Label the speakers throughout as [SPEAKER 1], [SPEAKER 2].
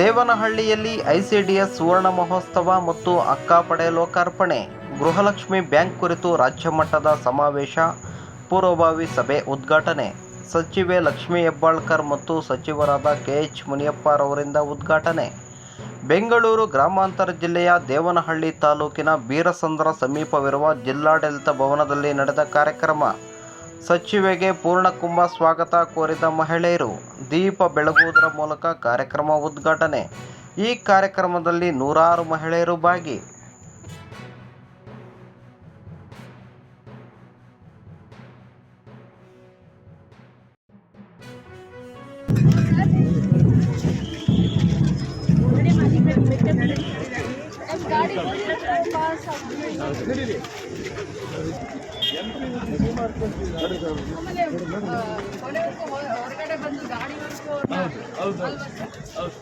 [SPEAKER 1] ದೇವನಹಳ್ಳಿಯಲ್ಲಿ ICDS ಸುವರ್ಣ ಮಹೋತ್ಸವ ಮತ್ತು ಅಕ್ಕಾಪಡೆ ಲೋಕಾರ್ಪಣೆ. ಗೃಹಲಕ್ಷ್ಮಿ ಬ್ಯಾಂಕ್ ಕುರಿತು ರಾಜ್ಯ ಮಟ್ಟದ ಸಮಾವೇಶ, ಪೂರ್ವಭಾವಿ ಸಭೆ ಉದ್ಘಾಟನೆ. ಸಚಿವೆ ಲಕ್ಷ್ಮೀ ಹೆಬ್ಬಾಳ್ಕರ್ ಮತ್ತು ಸಚಿವರಾದ ಕೆಎಚ್ ಮುನಿಯಪ್ಪರವರಿಂದ ಉದ್ಘಾಟನೆ. ಬೆಂಗಳೂರು ಗ್ರಾಮಾಂತರ ಜಿಲ್ಲೆಯ ದೇವನಹಳ್ಳಿ ತಾಲೂಕಿನ ಬೀರಸಂದ್ರ ಸಮೀಪವಿರುವ ಜಿಲ್ಲಾಡಳಿತ ಭವನದಲ್ಲಿ ನಡೆದ ಕಾರ್ಯಕ್ರಮ. ಸಚಿವೆಗೆ ಪೂರ್ಣಕುಂಭ ಸ್ವಾಗತ ಕೋರಿದ ಮಹಿಳೆಯರು, ದೀಪ ಬೆಳಗುವುದರ ಮೂಲಕ ಕಾರ್ಯಕ್ರಮ ಉದ್ಘಾಟನೆ. ಈ ಕಾರ್ಯಕ್ರಮದಲ್ಲಿ ನೂರಾರು ಮಹಿಳೆಯರು ಭಾಗಿ.
[SPEAKER 2] ಹೊರಗಡೆ ಬಂದು ಗಾಡಿವರೆಗೂ ಹೌದು ಸರ್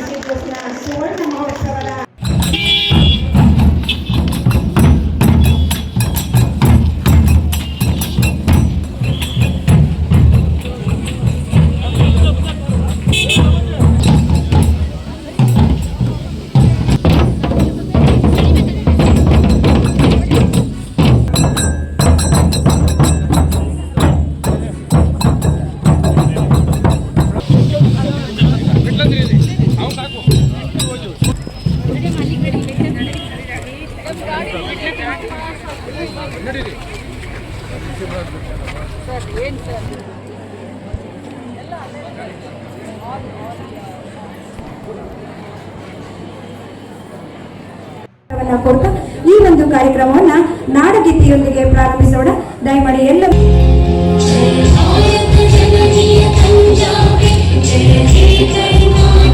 [SPEAKER 2] Thank you,
[SPEAKER 3] Professor. ಕೊಟ್ಟು ಈ ಒಂದು ಕಾರ್ಯಕ್ರಮವನ್ನ ನಾಡಗೀತೆಯೊಂದಿಗೆ ಪ್ರಾರಂಭಿಸೋಣ. ದಯಮಾಡಿ ಎಲ್ಲ ಜಯ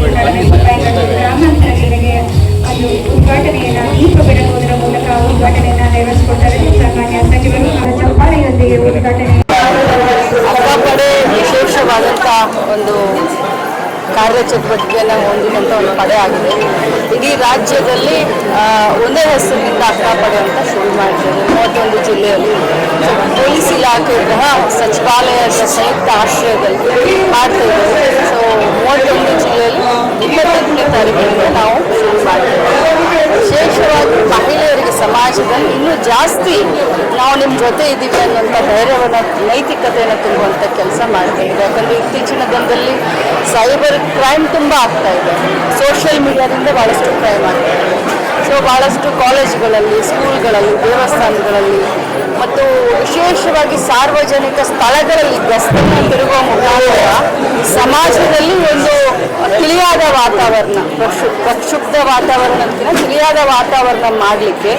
[SPEAKER 3] ಗ್ರಾಮಾಂತರ ಜಿಲ್ಲೆಗೆ ಅದು ಉದ್ಘಾಟನೆಯನ್ನು ದೀಪ ಬೆಳಗುವುದರ ಮೂಲಕ ಉದ್ಘಾಟನೆಯನ್ನು ನೆರವೇರಿಸಿಕೊಟ್ಟರೆ ಸನ್ಮಾನ್ಯ ಸಚಿವರು ಚಪ್ಪಾಳೆಯೊಂದಿಗೆ ಉದ್ಘಾಟನೆ
[SPEAKER 4] ಪಡೆ ವಿಶೇಷವಾದಂಥ ಒಂದು ಕಾರ್ಯಚಟುವಟಿಕೆಯನ್ನು ಹೊಂದಿದಂಥ ಒಂದು ಪಡೆ ಆಗಿದೆ. ಇಡೀ ರಾಜ್ಯದಲ್ಲಿ ಒಂದೇ ಹೆಸರಿನಿಂದ ಅಕ್ಕಾಪಡೆ ಅಂತ ಶುರು ಮಾಡಿದ್ದಾರೆ. ಮೂವತ್ತೊಂದು ಜಿಲ್ಲೆಯಲ್ಲಿ ಇಲಾಖೆ ಗೃಹ ಸಚಿವಾಲಯದ ಸಂಯುಕ್ತ ಆಶ್ರಯದಲ್ಲಿ ಮಾಡ್ತಾ ಇದ್ದೇವೆ. ಸೊ ಮೂವತ್ತೊಂದು ಜಿಲ್ಲೆಯಲ್ಲಿ ಇಪ್ಪತ್ತೊಂದನೇ ತಾರೀಕಿನಿಂದ ನಾವು ವಿಶೇಷವಾಗಿ ಮಹಿಳೆಯರಿಗೆ ಸಮಾಜದಲ್ಲಿ ಇನ್ನೂ ಜಾಸ್ತಿ ನಾವು ನಿಮ್ಮ ಜೊತೆ ಇದ್ದೀವಿ ಅನ್ನೋಂಥ ಧೈರ್ಯವನ್ನು, ನೈತಿಕತೆಯನ್ನು ತುಂಬುವಂಥ ಕೆಲಸ ಮಾಡ್ತಾ ಇದೆ ಯಾಕಂದರೆ ಇತ್ತೀಚಿನ ದಿನದಲ್ಲಿ ಸೈಬರ್ ಕ್ರೈಮ್ ತುಂಬ ಆಗ್ತಾ ಇದೆ. ಸೋಷಿಯಲ್ ಮೀಡಿಯಾದಿಂದ ಭಾಳಷ್ಟು ಕ್ರೈಮ್ ಆಗ್ತಾ ಇದೆ. ಸೊ ಭಾಳಷ್ಟು ಕಾಲೇಜುಗಳಲ್ಲಿ, ಸ್ಕೂಲ್ಗಳಲ್ಲಿ, ದೇವಸ್ಥಾನಗಳಲ್ಲಿ ಮತ್ತು ವಿಶೇಷವಾಗಿ ಸಾರ್ವಜನಿಕ ಸ್ಥಳಗಳಲ್ಲಿ ಗಸ್ತನ್ನು ತಿರುಗುವ ಮುಖಾಂತರ ಸಮಾಜದಲ್ಲಿ ಒಂದು ತಿಳಿಯಾದ ವಾತಾವರಣ, ಪ್ರಕ್ಷು, ಪ್ರಕ್ಷುಬ್ಧ ತಿಳಿಯಾದ ವಾತಾವರಣ ಮಾಡಲಿಕ್ಕೆ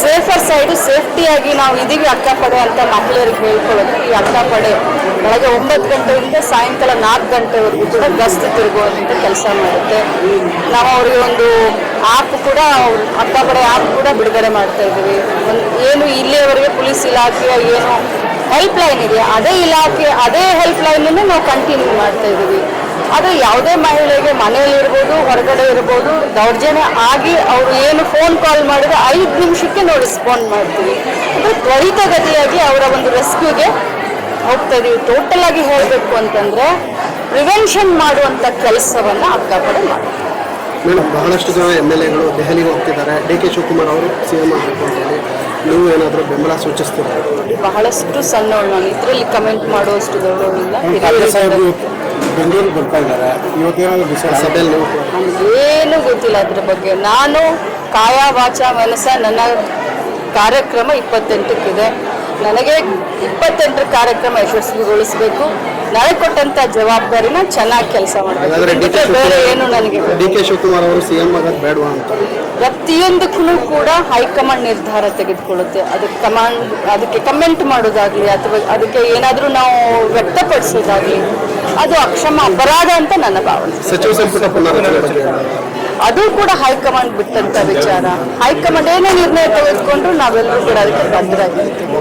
[SPEAKER 4] ಸೇಫರ್ ಸೈಡು ಸೇಫ್ಟಿಯಾಗಿ ನಾವು ಇದೀವಿ ಅಕ್ಕಪಡೆ ಅಂತ ಮಹಿಳೆಯರಿಗೆ ಹೇಳ್ಕೊಳ್ಳೋದು. ಈ ಅಕ್ಕಪಡೆ ಬೆಳಗ್ಗೆ ಒಂಬತ್ತು ಗಂಟೆಯಿಂದ ಸಾಯಂಕಾಲ ನಾಲ್ಕು ಗಂಟೆವರೆಗೂ ಕೂಡ ಗಸ್ತು ತಿರುಗುವಂಥ ಕೆಲಸ ಮಾಡುತ್ತೆ. ನಾವು ಅವರಿಗೆ ಒಂದು ಆ್ಯಪ್ ಕೂಡ ಅಕ್ಕಪಡೆ ಆ್ಯಪ್ ಕೂಡ ಬಿಡುಗಡೆ ಮಾಡ್ತಾ ಇದ್ದೀವಿ. ಒಂದು ಏನು ಇಲ್ಲಿಯವರೆಗೆ ಪೊಲೀಸ್ ಇಲಾಖೆಯ ಏನು ಹೆಲ್ಪ್ ಲೈನ್ ಇದೆ ಅದೇ ಇಲಾಖೆ, ಅದೇ ಹೆಲ್ಪ್ ಲೈನನ್ನು ನಾವು ಕಂಟಿನ್ಯೂ ಮಾಡ್ತಾ ಇದ್ದೀವಿ. ಅದು ಯಾವುದೇ ಮಹಿಳೆಗೆ ಮನೆಯಲ್ಲಿ ಇರ್ಬೋದು, ಹೊರಗಡೆ ಇರ್ಬೋದು, ದೌರ್ಜನ್ಯ ಆಗಿ ಅವರು ಏನು ಫೋನ್ ಕಾಲ್ ಮಾಡಿದ್ರೆ ಐದು ನಿಮಿಷಕ್ಕೆ ನಾವು ರೆಸ್ಪಾಂಡ್ ಮಾಡ್ತೀವಿ. ಅಂದರೆ ತ್ವರಿತಗತಿಯಾಗಿ ಅವರ ಒಂದು ರೆಸ್ಕ್ಯೂಗೆ ಹೋಗ್ತಾ ಇದೀವಿ. ಟೋಟಲ್ ಆಗಿ ಹೇಳಬೇಕು ಅಂತಂದ್ರೆ ಪ್ರಿವೆನ್ಷನ್ ಮಾಡುವಂಥ ಕೆಲಸವನ್ನ ಅಕ್ಕಪಡೆ ಮಾಡ್ತೀವಿ.
[SPEAKER 5] ಮೇಡಮ್, ಬಹಳಷ್ಟು ಜನ ಎಂ ಎಲ್ ಎಗಳು ದೆಹಲಿಗೆ ಹೋಗ್ತಿದ್ದಾರೆ. ಡಿ ಕೆ ಶಿವಕುಮಾರ್ ಅವರು ಸಿ ಎಂ ಆಗಬೇಕು ಅಂತ ಹೇಳಿ ನೀವು ಏನಾದರೂ ಬೆಂಬಲ ಸೂಚಿಸ್ತೀರಾ?
[SPEAKER 4] ಬಹಳಷ್ಟು ಸಣ್ಣವಳು ನಾನು ಇದರಲ್ಲಿ ಕಮೆಂಟ್ ಮಾಡುವಷ್ಟು ದೊಡ್ಡವಳಿಲ್ಲ
[SPEAKER 5] ಬೆಂಗಳೂರಿಗೆ ಬರ್ತಾ ಇದ್ದಾರೆ. ಇವತ್ತೇನಾದ್ರು ಸಭೆಯಲ್ಲಿ
[SPEAKER 4] ಏನು ಗೊತ್ತಿಲ್ಲ ಅದ್ರ ಬಗ್ಗೆ. ನಾನು ಕಾಯ ವಾಚ ಮನಸ ನನ್ನ ಕಾರ್ಯಕ್ರಮ ಇಪ್ಪತ್ತೆಂಟಕ್ಕಿದೆ. ನನಗೆ ಇಪ್ಪತ್ತೆಂಟರ ಕಾರ್ಯಕ್ರಮ ಯಶಸ್ವಿಗೊಳಿಸಬೇಕು. ನನಗೆ ಕೊಟ್ಟಂತ ಜವಾಬ್ದಾರಿನ ಚೆನ್ನಾಗಿ ಕೆಲಸ ಮಾಡಬೇಕು. ಬೇರೆ ಏನು ನನಗೆ
[SPEAKER 5] ಡಿ ಕೆ ಶಿವಕುಮಾರ್ ಅವರು ಸಿ ಎಂ ಆಗೋದು ಬೇಡವಾ ಅಂತ.
[SPEAKER 4] ಪ್ರತಿಯೊಂದಕ್ಕೂ ಕೂಡ ಹೈಕಮಾಂಡ್ ನಿರ್ಧಾರ ತೆಗೆದುಕೊಳ್ಳುತ್ತೆ. ಅದಕ್ಕೆ ಕಮಾಂಡ್ ಅದಕ್ಕೆ ಕಮೆಂಟ್ ಮಾಡೋದಾಗ್ಲಿ ಅಥವಾ ಅದಕ್ಕೆ ಏನಾದರೂ ನಾವು ವ್ಯಕ್ತಪಡಿಸೋದಾಗ್ಲಿ ಅದು ಅಕ್ಷಮ ಅಪರಾಧ ಅಂತ ನನ್ನ ಭಾವನೆ.
[SPEAKER 5] ಸಚಿವ ಸಂಪುಟ
[SPEAKER 4] ಅದು ಕೂಡ ಹೈಕಮಾಂಡ್ ಬಿಟ್ಟಂತ ವಿಚಾರ. ಹೈಕಮಾಂಡ್ ಏನೇ ನಿರ್ಣಯ ತೆಗೆದುಕೊಂಡ್ರು ನಾವೆಲ್ಲರೂ ಕೂಡ ಅದಕ್ಕೆ ಬದ್ಧರಾಗಿರ್ತೀವಿ.